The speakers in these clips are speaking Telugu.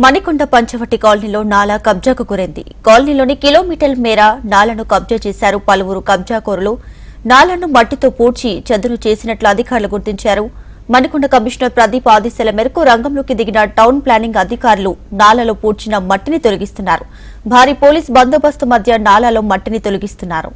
మణికొండ పంచవటి కాలనీలో నాలా కబ్జాకు గురైంది. కాలనీలోని కిలోమీటర్ల మేర నాలను కబ్జా చేశారు పలువురు కబ్జాకోరులు. నాలను మట్టితో పూడ్చి చదును చేసినట్లు అధికారులు గుర్తించారు. మణికొండ కమిషనర్ ప్రదీప్ ఆదేశాల మేరకు రంగంలోకి దిగిన టౌన్ ప్లానింగ్ అధికారులు నాలలో పూడ్చిన మట్టిని తొలగిస్తున్నారు. భారీ పోలీస్ బందోబస్తు మధ్య నాలలో మట్టిని తొలగిస్తున్నారు.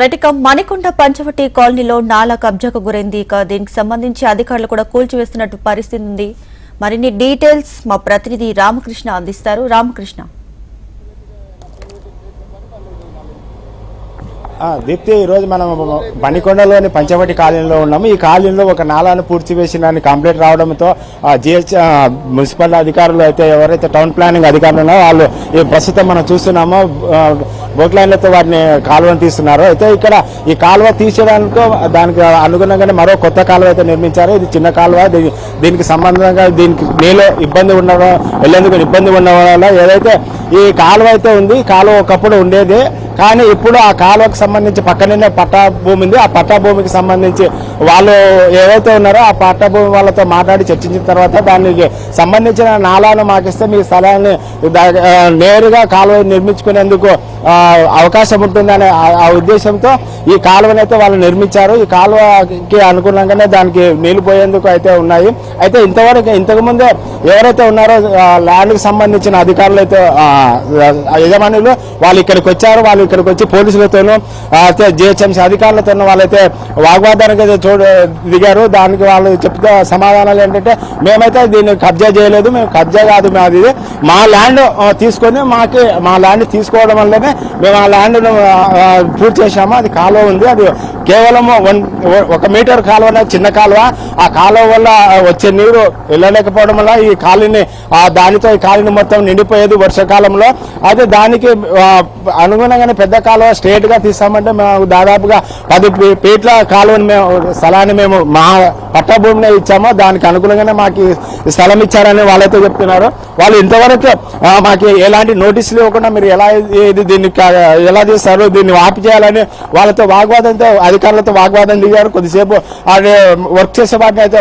రటికం మణికొండ పంచవటి కాలనీలో నాలా కబ్జాకు గురైంది. ఇక దీనికి సంబంధించి అధికారులు కూడా కూల్చివేస్తున్నట్టు పరిస్థితి ఉంది. మరిన్ని డీటెయిల్స్ మా ప్రతినిధి రామకృష్ణ అందిస్తారు. రామకృష్ణ. దీప్తి ఈరోజు మనం బనికొండలోని పంచవటి కాలనీలో ఉన్నాము. ఈ కాలనీలో ఒక నాలాను పూడ్చివేసిన కంప్లైంట్ రావడంతో జిహెచ్ మున్సిపల్ అధికారులు అయితే ఎవరైతే టౌన్ ప్లానింగ్ అధికారులు ఉన్నారో వాళ్ళు ఈ ప్రస్తుతం మనం చూస్తున్నామో. బోట్లైన్లతో వాటిని కాలువను తీస్తున్నారు. అయితే ఇక్కడ ఈ కాలువ తీసేయడానికి దానికి అనుగుణంగానే మరో కొత్త కాలువ అయితే నిర్మించారు. ఇది చిన్న కాలువ. దీనికి సంబంధంగా దీనికి నీళ్ళు ఇబ్బంది ఉండడం వెళ్ళేందుకు ఇబ్బంది ఉండడం వల్ల ఏదైతే ఈ కాలువ అయితే ఉంది కాలువ ఒకప్పుడు ఉండేది. కానీ ఇప్పుడు ఆ కాలువకు సంబంధించి పక్కనే పట్టా భూమి ఉంది ఆ పట్టా భూమికి సంబంధించి వాళ్ళు ఏవైతే ఉన్నారో ఆ పట్టా భూమి వాళ్ళతో మాట్లాడి చర్చించిన తర్వాత దానికి సంబంధించిన నాలాను మాకిస్తే మీ స్థలాన్ని నేరుగా కాలువ నిర్మించుకునేందుకు అవకాశం ఉంటుందనే ఆ- ఉద్దేశంతో ఈ కాలువనైతే వాళ్ళు నిర్మించారు. ఈ కాలువకి అనుగుణంగానే దానికి నీళ్ళు పోయేందుకు అయితే ఉన్నాయి. అయితే ఇంతవరకు ఇంతకుముందే ఎవరైతే ఉన్నారో ల్యాండ్కి సంబంధించిన అధికారులు అయితే యజమానులు వాళ్ళు ఇక్కడికి వచ్చారు. వాళ్ళు ఇక్కడికి వచ్చి పోలీసులతోనూ జిహెచ్ఎంసీ ఉన్న వాళ్ళైతే వాగ్వాదానికి అయితే చూడ దిగారు. దానికి వాళ్ళు చెప్తే సమాధానాలు ఏంటంటే మేమైతే దీన్ని కబ్జా చేయలేదు. మేము కబ్జా కాదు మాది ఇది. మా ల్యాండ్ తీసుకొని మాకి మా ల్యాండ్ తీసుకోవడం వల్లనే మేము ఆ ల్యాండ్ను పూర్తి చేశాము. అది కాలువ ఉంది. అది కేవలం వన్ ఒక మీటర్ కాలువ చిన్న కాలువ. ఆ కాలువ వల్ల వచ్చే నీరు వెళ్ళలేకపోవడం వల్ల ఈ కాలుని ఆ దానితో ఈ కాలుని మొత్తం నిండిపోయేది వర్షాకాలంలో. అయితే దానికి అనుగుణంగానే పెద్ద కాలువ స్ట్రేట్గా గా చేస్తామంటే మేము దాదాపుగా పది పేట్ల కాలువని మేము స్థలాన్ని మేము మా పట్టభూమిని ఇచ్చామో? దానికి అనుగుణంగానే మాకు స్థలం ఇచ్చారని వాళ్ళతో చెప్తున్నారు. వాళ్ళు ఇంతవరకు మాకు ఎలాంటి నోటీసులు ఇవ్వకుండా మీరు ఎలా ఇది దీన్ని ఎలా చేస్తారు దీన్ని ఆపి చేయాలని వాళ్ళతో వాగ్వాదంతో అధికారులతో వాగ్వాదం దిగారు. కొద్దిసేపు వర్క్ చేసే వాటిని అయితే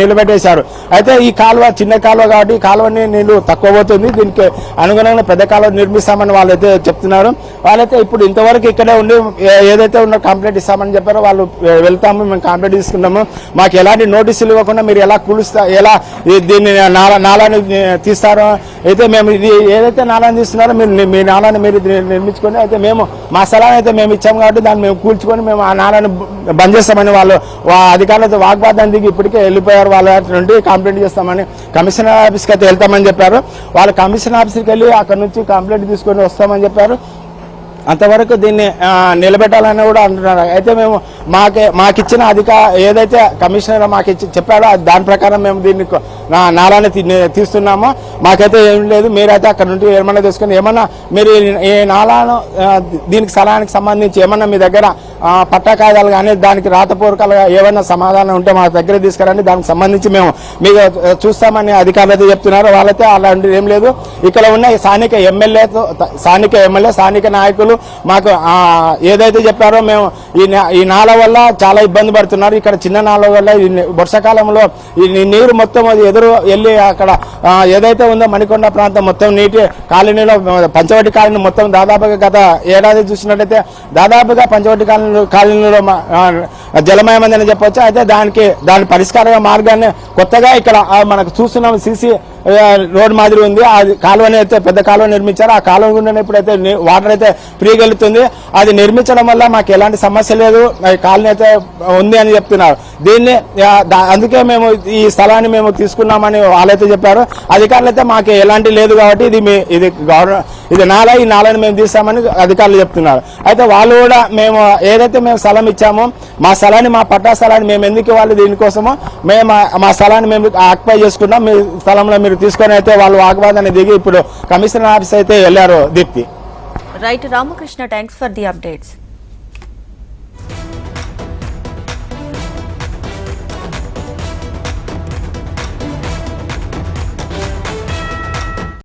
నిలబెట్టేశారు. అయితే ఈ కాలువ చిన్న కాలువ కాబట్టి ఈ కాలువని నీళ్ళు తక్కువ పోతుంది. దీనికి అనుగుణంగా పెద్ద కాలువ నిర్మిస్తామని వాళ్ళైతే చెప్తున్నారు. వాళ్ళైతే ఇప్పుడు ఇంతవరకు ఇక్కడే ఉండి ఏదైతే ఉన్న కంప్లైంట్ ఇస్తామని చెప్పారో వాళ్ళు వెళ్తాము. మేము కంప్లైంట్ తీసుకున్నాము మాకు ఎలా ఎలాంటి నోటీసులు ఇవ్వకుండా మీరు ఎలా కూలుస్తా ఎలా దీన్ని నాలా తీస్తారో అయితే మేము ఇది ఏదైతే నాలాన్ని తీస్తున్నారో మీరు మీ నాలాన్ని మీరు నిర్మించుకొని అయితే మేము మా స్థలాన్ని అయితే మేము ఇచ్చాము కాబట్టి దాన్ని మేము కూల్చుకొని మేము ఆ నాలాన్ని బంద్ చేస్తామని వాళ్ళు అధికారులతో వాగ్వాదం దిగి ఇప్పటికే వెళ్ళిపోయారు వాళ్ళ నుండి కంప్లైంట్ చేస్తామని కమిషనర్ ఆఫీస్కి అయితే వెళ్తామని చెప్పారు. వాళ్ళు కమిషనర్ ఆఫీస్కి వెళ్ళి అక్కడ నుంచి కంప్లైంట్ తీసుకొని వస్తామని చెప్పారు. అంతవరకు దీన్ని నిలబెట్టాలని కూడా అంటున్నారు. అయితే మేము మాకే మాకిచ్చిన అధిక ఏదైతే కమిషనర్ మాకు ఇచ్చి చెప్పాడో దాని ప్రకారం మేము దీన్ని కొ- నా నాలాన్ని తీస్తున్నామో మాకైతే ఏం లేదు మీరైతే అక్కడ నుండి ఏమన్నా తీసుకుని ఏమన్నా మీరు ఏ ఈ నాలాను దీనికి స్థలానికి సంబంధించి ఏమన్నా మీ దగ్గర పట్టా కాగితాలు కానీ దానికి రాతపూర్వకాలుగా ఏమైనా సమాధానం ఉంటే మా దగ్గర తీసుకురండి దానికి సంబంధించి మేము మీకు చూస్తామని అధికారులు అయితే చెప్తున్నారు వాళ్ళైతే అలాంటిది ఏం లేదు. ఇక్కడ ఉన్న ఈ స్థానిక ఎమ్మెల్యేతో స్థానిక ఎమ్మెల్యే స్థానిక నాయకులు మాకు ఏదైతే చెప్పారో మేము ఈ నా- ఈ నాల వల్ల చాలా ఇబ్బంది పడుతున్నారు. ఇక్కడ చిన్న నాల వల్ల ఈ వర్షాకాలంలో ఈ నీరు మొత్తం అది ఎదురు వెళ్ళి అక్కడ ఏదైతే ఉందో మణికొండ ప్రాంతం మొత్తం నీటి కాలనీలో పంచవటి కాలనీ మొత్తం దాదాపుగా గత ఏడాది చూసినట్టయితే దాదాపుగా పంచవటి కాలనీ కాలనీలో మ- ఆ, జలమయమైందని చెప్పొచ్చు. అయితే దానికి దాని పరిష్కార మార్గాన్ని కొత్తగా ఇక్కడ మనకు చూస్తున్నాం సీసీ రోడ్ మాదిరి ఉంది. ఆ కాలువని అయితే పెద్ద కాలువ నిర్మించారు. ఆ కాలువ గుండా ఇప్పుడైతే వాటర్ అయితే ఫ్రీగా అది నిర్మించడం వల్ల మాకు ఎలాంటి సమస్య లేదు. ఈ కాలనీ అయితే ఉంది అని చెప్తున్నారు. దీన్ని అందుకే మేము ఈ స్థలాన్ని మేము తీసుకున్నామని వాళ్ళైతే చెప్పారు. అధికారులు అయితే మాకు ఎలాంటి లేదు కాబట్టి ఇది మీ ఇది గవర్నమెంట్ ఇది నాల ఈ నాలని మేము తీస్తామని అధికారులు చెప్తున్నారు. అయితే వాళ్ళు కూడా మేము ఏదైతే మేము స్థలం ఇచ్చామో మా స్థలాన్ని మా పట్టా స్థలాన్ని మేము ఎందుకు ఇవ్వాలి దీనికోసమో మేము మా స్థలాన్ని మేము ఆక్యుపై చేసుకున్నాం. మీ స్థలంలో మీరు తీసుకొని అయితే వాళ్ళు వాగ్వాదాన్ని దిగి ఇప్పుడు కమిషనర్ ఆఫీస్ అయితే వెళ్ళారు Deepthi. Right Ramakrishna thanks for the updates